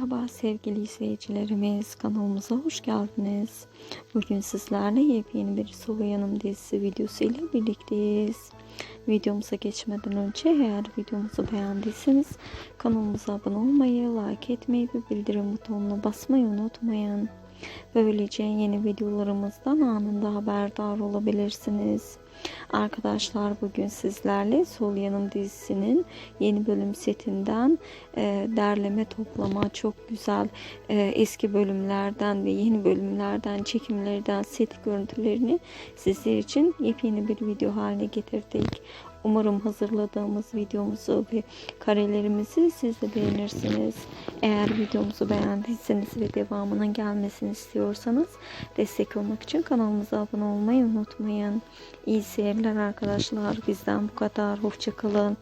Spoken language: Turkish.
Merhaba sevgili izleyicilerimiz kanalımıza hoş geldiniz. Bugün sizlerle yepyeni bir Sulu Yanım dizisi videosu ile birlikteyiz. Videomuza geçmeden önce eğer videomuzu beğendiyseniz kanalımıza abone olmayı, like etmeyi ve bildirim butonuna basmayı unutmayın. Böylece yeni videolarımızdan anında haberdar olabilirsiniz. Arkadaşlar bugün sizlerle Sol Yanım dizisinin yeni bölüm setinden e, derleme toplama çok güzel e, eski bölümlerden ve yeni bölümlerden çekimlerden set görüntülerini sizler için yepyeni bir video haline getirdik. Umarım hazırladığımız videomuzu ve karelerimizi siz de beğenirsiniz. Eğer videomuzu beğendiyseniz ve devamının gelmesini istiyorsanız destek olmak için kanalımıza abone olmayı unutmayın. İyi arkadaşlar. Bizden bu kadar. Hoşçakalın.